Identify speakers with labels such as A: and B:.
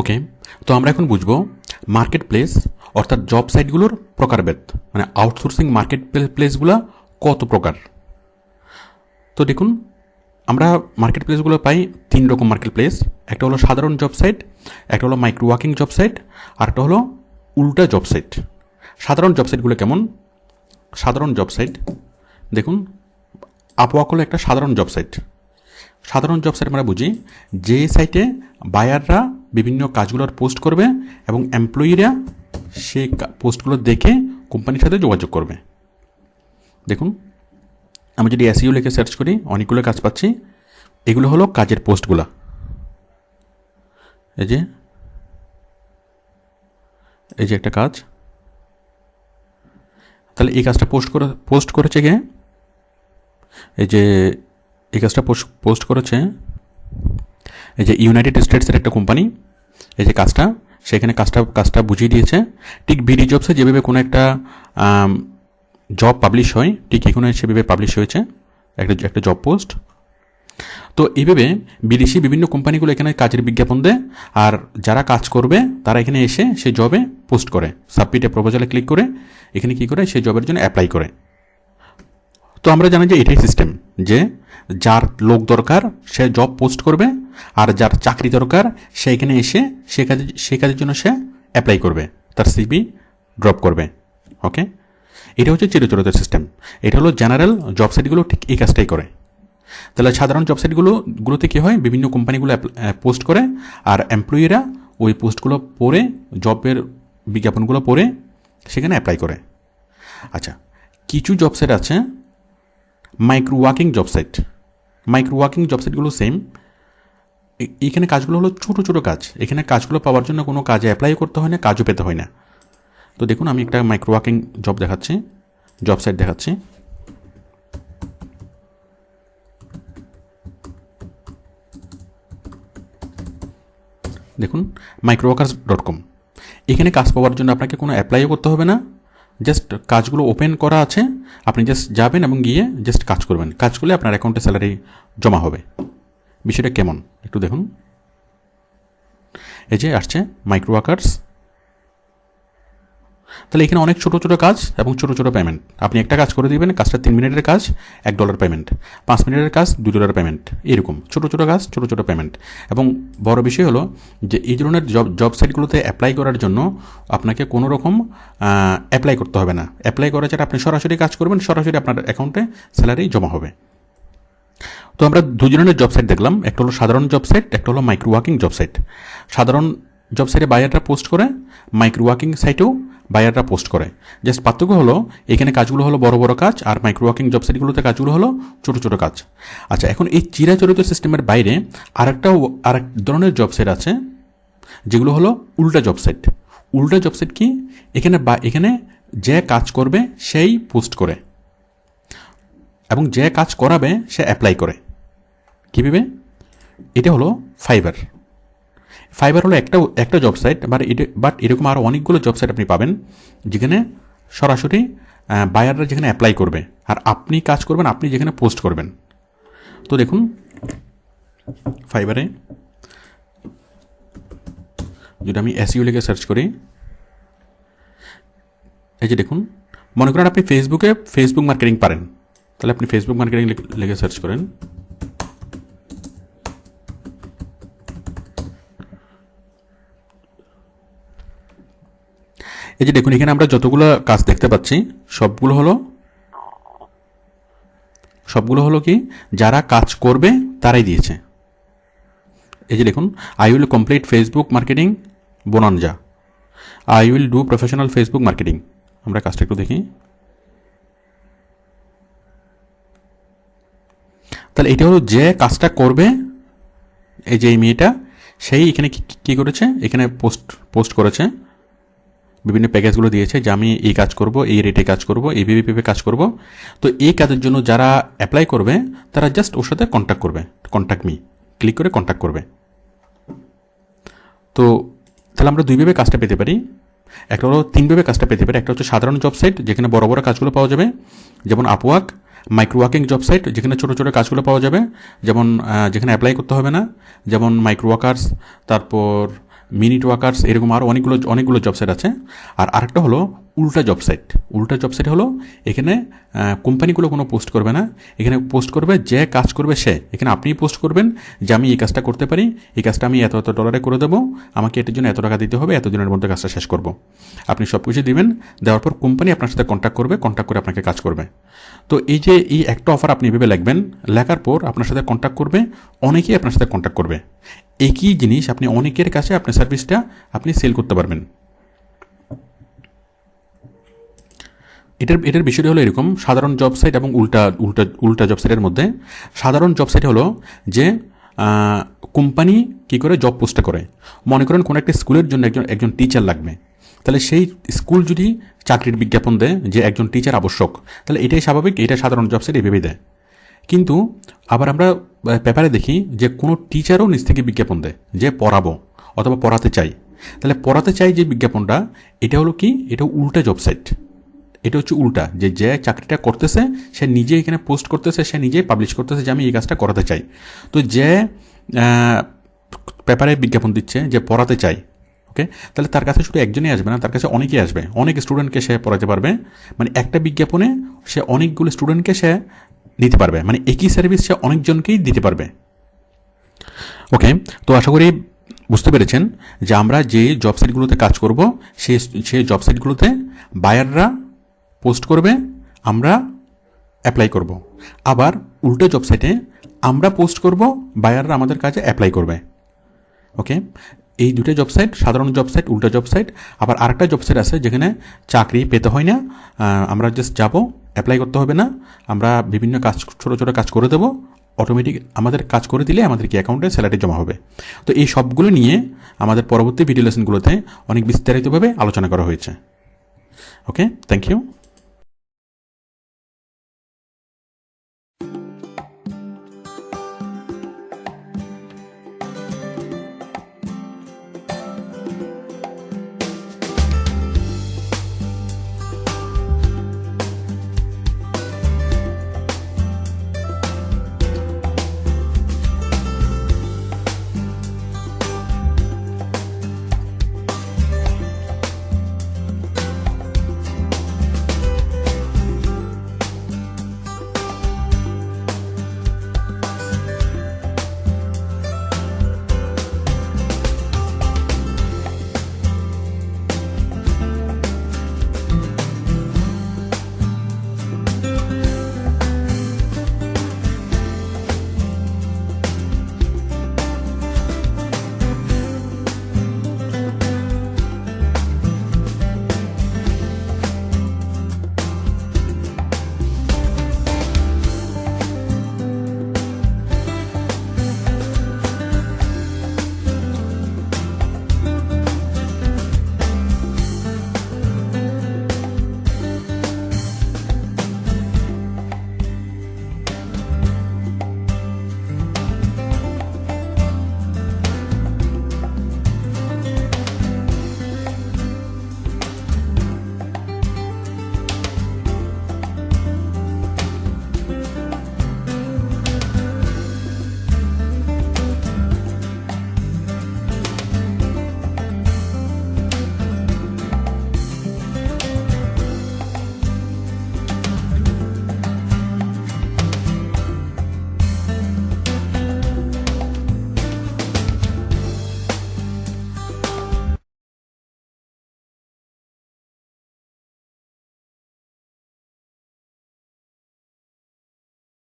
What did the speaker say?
A: ওকে তো আমরা এখন বুঝব মার্কেট প্লেস অর্থাৎ জব সাইটগুলোর প্রকারভেদ। মানে আউটসোর্সিং মার্কেট প্লেসগুলো কত প্রকার? তো দেখুন, আমরা মার্কেট প্লেসগুলো পাই তিন রকম মার্কেট প্লেস একটা হলো সাধারণ জব সাইট একটা হলো মাইক্রো ওয়ার্কিং জব সাইট আর একটা হলো উল্টা জব সাইট সাধারণ জব সাইটগুলো কেমন? সাধারণ জব সাইট দেখুন আপওয়াক হলো একটা সাধারণ জব সাইট সাধারণ জব সাইট আমরা বুঝি, যে সাইটে বায়াররা বিভিন্ন কাজগুলোর পোস্ট করবে এবং এমপ্লয়িরা সেই পোস্টগুলো দেখে কোম্পানির সাথে যোগাযোগ করবে। দেখুন, আমি যদি এসইউ লিখে সার্চ করি, অনেকগুলো কাজ পাচ্ছি। এগুলো হলো কাজের পোস্টগুলো। এই যে এই যে একটা কাজ। তাহলে এই কাজটা পোস্ট করে, পোস্ট করেছে কে? এই যে, এই কাজটা পোস্ট করেছে, এই যে ইউনাইটেড স্টেটসের একটা কোম্পানি এই যে কাজটা, সেখানে কাজটা কাজটা বুঝিয়ে দিয়েছে। ঠিক বিডি জবসে যেভাবে কোনো একটা জব পাবলিশ হয়, ঠিক এখানে সেভাবে পাবলিশ হয়েছে। একটা একটা জব পোস্ট তো এইভাবে বিদেশি বিভিন্ন কোম্পানিগুলো এখানে কাজের বিজ্ঞাপন দেয়, আর যারা কাজ করবে, তারা এখানে এসে সেই জবে পোস্ট করে। সাবমিটে প্রপোজালে ক্লিক করে, এখানে কী করে? সেই জবের জন্য অ্যাপ্লাই করে। তো আমরা জানি যে এটাই সিস্টেম যে যার লোক দরকার, সে জব পোস্ট করবে আর যার চাকরি দরকার, সেইখানে এসে সে কাজে, সে কাজের জন্য সে অ্যাপ্লাই করবে, তার সিবি ড্রপ করবে ওকে এটা হচ্ছে চিরচরিত সিস্টেম এটা হলো জেনারেল জব সাইটগুলো ঠিক এই কাজটাই করে। তাহলে সাধারণ জব সাইটগুলো গুলোতে কী হয়? বিভিন্ন কোম্পানিগুলো পোস্ট করে, আর এমপ্লয়িরা ওই পোস্টগুলো পড়ে জবের বিজ্ঞাপনগুলো পড়ে, সেখানে অ্যাপ্লাই করে। আচ্ছা কিছু জব সাইট আছে micro working job site micro working job সাইটগুলো same এখানে কাজগুলো হলো ছোটো ছোটো কাজ। এখানে কাজগুলো পাওয়ার জন্য কোনো কাজে অ্যাপ্লাই করতে হয় না, কাজও পেতে হয় না। তো দেখুন, আমি একটা মাইক্রো ওয়ার্কিং জব দেখাচ্ছি জব সাইট দেখাচ্ছি। দেখুন মাইক্রোওয়ার্কার্স ডট কম এখানে কাজ পাওয়ার জন্য আপনাকে কোনো অ্যাপ্লাইও করতে হবে না জাস্ট কাজগুলো ওপেন করা আছে, আপনি জাস্ট যাবেন এবং গিয়ে জাস্ট কাজ করবেন। কাজ করলে আপনার অ্যাকাউন্টে স্যালারি জমা হবে। বিষয়টা কেমন? একটু দেখুন। এই যে আসছে মাইক্রো ওয়ার্কার্স তাহলে এখানে অনেক ছোটো ছোটো কাজ এবং ছোটো ছোটো পেমেন্ট আপনি একটা কাজ করে দিবেন, কাজটা তিন মিনিটের কাজ, এক ডলার পেমেন্ট পাঁচ মিনিটের কাজ, দুই ডলার পেমেন্ট এরকম ছোটো ছোটো কাজ, ছোটো ছোটো পেমেন্ট এবং বড় বিষয় হলো যে এই ধরনের জব জব সাইটগুলোতে অ্যাপ্লাই করার জন্য আপনাকে কোনো রকম অ্যাপ্লাই করতে হবে না। অ্যাপ্লাই করা ছাড়া আপনি সরাসরি কাজ করবেন, সরাসরি আপনার অ্যাকাউন্টে স্যালারি জমা হবে। তো আমরা দু ধরনের জব সাইট দেখলাম। একটা হলো সাধারণ জব সাইট একটা হলো মাইক্রো ওয়ার্কিং জব সাইট সাধারণ জব সাইটে বায়াররা পোস্ট করে মাইক্রো ওয়ার্কিং সাইটেও বায়াররা পোস্ট করে। জাস্ট পার্থক্য হলো, এখানে কাজগুলো হলো বড় বড় কাজ, আর মাইক্রো ওয়ার্কিং জব সাইটগুলোতে কাজগুলো হলো ছোটো ছোটো কাজ। আচ্ছা এখন এই চিরাচরিত সিস্টেমের বাইরে আরেকটা আরেক ধরনের জব সাইট আছে, যেগুলো হলো উল্টা জব সাইট উল্টা জব সাইট কি? এখানে বা, এখানে যে কাজ করবে, সেই পোস্ট করে। এবং যে কাজ করাবে, সে অ্যাপ্লাই করে। কী কীভাবে এটা হলো ফাইবার ফাইবার হলো একটা একটা জব সাইট বাট বাট এরকম আরও অনেকগুলো জব সাইট আপনি পাবেন, যেখানে সরাসরি বায়াররা যেখানে অ্যাপ্লাই করবে। আর আপনি কাজ করবেন, আপনি যেখানে পোস্ট করবেন। তো দেখুন ফাইবারে যদি আমি এসইউ লিখে সার্চ করি, এই যে দেখুন, মনে করেন আপনি ফেসবুকে ফেসবুক মার্কেটিং পারেন। তাহলে আপনি ফেসবুক মার্কেটিং লিখে সার্চ করেন। এই যে দেখুন, এখানে আমরা যতগুলো কাজ দেখতে পাচ্ছি, সবগুলো হলো সবগুলো হলো কি? যারা কাজ করবে, তারাই দিয়েছে। এই যে দেখুন I will complete Facebook marketing bonanza I will do professional Facebook marketing আমরা কাজটা একটু দেখি। তাহলে এটা হলো যে কাজটা করবে, এই যে এই মেয়েটা, সেই এখানে কী করেছে? এখানে পোস্ট পোস্ট করেছে। বিভিন্ন প্যাকেজগুলো দিয়েছে যে আমি এই কাজ করব, এই রেটে কাজ করব, এই ভিভিপিপে কাজ করব। তো এই কাজের জন্য যারা অ্যাপ্লাই করবে, তারা জাস্ট ওর সাথে কন্ট্যাক্ট করবে। কন্ট্যাক্ট মি ক্লিক করে কন্ট্যাক্ট করবে। তো তাহলে আমরা দুইভাবে কাজটা পেতে পারি। একটা হলো তিনভাবে কাজটা পেতে পারি। একটা হচ্ছে সাধারণ জব সাইট যেখানে বড় বড় কাজগুলো পাওয়া যাবে। যেমন Upwork micro working job site যেখানে ছোটো ছোটো কাজগুলো পাওয়া যাবে। যেমন যেখানে অ্যাপ্লাই করতে হবে না। যেমন মাইক্রো ওয়ার্কার্স তারপর মিনিট ওয়ার্কার্স এরকম আরও অনেকগুলো অনেকগুলো জব সাইট আছে। আর আরেকটা হলো উল্টা জব সাইট উল্টা জব সাইট হলো এখানে কোম্পানিগুলো কোনো পোস্ট করবে না। এখানে পোস্ট করবে যে কাজ করবে সে। এখানে আপনি পোস্ট করবেন যে আমি এই কাজটা করতে পারি, এই কাজটা আমি এত এত ডলারে করে দেবো, আমাকে এটার জন্য এত টাকা দিতে হবে এত দিনের মধ্যে কাজটা শেষ করব। আপনি সব কিছু দিবেন, দেওয়ার পর কোম্পানি আপনার সাথে কন্ট্যাক্ট করবে কন্ট্যাক্ট করে আপনাকে কাজ করবে। তো এই যে এই একটা অফার আপনি এভাবে লিখবেন, লেখার পর আপনার সাথে কন্ট্যাক্ট করবে, অনেকেই আপনার সাথে কন্ট্যাক্ট করবে। একই জিনিস আপনি অনেকের কাছে আপনার সার্ভিসটা আপনি সেল করতে পারবেন। এটার এটার বিষয়টি হলো এরকম, সাধারণ জব সাইট এবং উল্টা উল্টা উল্টা জব সাইটের মধ্যে। সাধারণ জব সাইট হলো যে কোম্পানি কী করে জব পোস্টটা করে। মনে করেন কোনো একটা স্কুলের জন্য একজন একজন টিচার লাগবে। তাহলে সেই স্কুল যদি চাকরির বিজ্ঞাপন দেয় যে একজন টিচার আবশ্যক, তাহলে এটাই স্বাভাবিক, এটা সাধারণ জব সাইট এভাবেই দেয়। কিন্তু আবার আমরা পেপারে দেখি যে কোনো টিচারও নিজ থেকে বিজ্ঞাপন দেয় যে পড়াবো অথবা পড়াতে চাই। তাহলে পড়াতে চাই যে বিজ্ঞাপনটা, এটা হলো কি? এটা উল্টা জব সাইট এটা হচ্ছে উল্টা, যে যে চাকরিটা করতেছে, সে নিজে এখানে পোস্ট করতেছে, সে নিজেই পাবলিশ করতেছে যে আমি এই কাজটা করাতে চাই। তো যে পেপারে বিজ্ঞাপন দিচ্ছে যে পড়াতে চাই ওকে তাহলে তার কাছে শুধু একজনই আসবে না, তার কাছে অনেকেই আসবে। অনেক স্টুডেন্টকে সে পড়াতে পারবে মানে একটা বিজ্ঞাপনে সে অনেকগুলো স্টুডেন্টকে সে নিতে পারবে মানে একই সার্ভিস সে অনেকজনকেই দিতে পারবে। ওকে তো আশা করি বুঝতে পেরেছেন যে আমরা যে জব সাইটগুলোতে কাজ করব সেই সেই জব সাইটগুলোতে বায়াররা পোস্ট করবে, আমরা অ্যাপ্লাই করব। আবার উল্টো জব সাইটে আমরা পোস্ট করব বায়াররা আমাদের কাছে অ্যাপ্লাই করবে। ওকে এই দুটো জব সাইট সাধারণ জব সাইট উল্টা জব সাইট আবার আরেকটা জব সাইট আছে যেখানে চাকরি পেতে হয় না আমরা জাস্ট যাব অ্যাপ্লাই করতে হবে না, আমরা বিভিন্ন কাজ, ছোটো ছোটো কাজ করে দেবো অটোমেটিক আমাদের কাজ করে দিলে আমাদের কি অ্যাকাউন্টে স্যালারি জমা হবে। তো এই সবগুলো নিয়ে আমাদের পরবর্তী ভিডিও লেসনগুলোতে অনেক বিস্তারিতভাবে আলোচনা করা হয়েছে। Okay thank you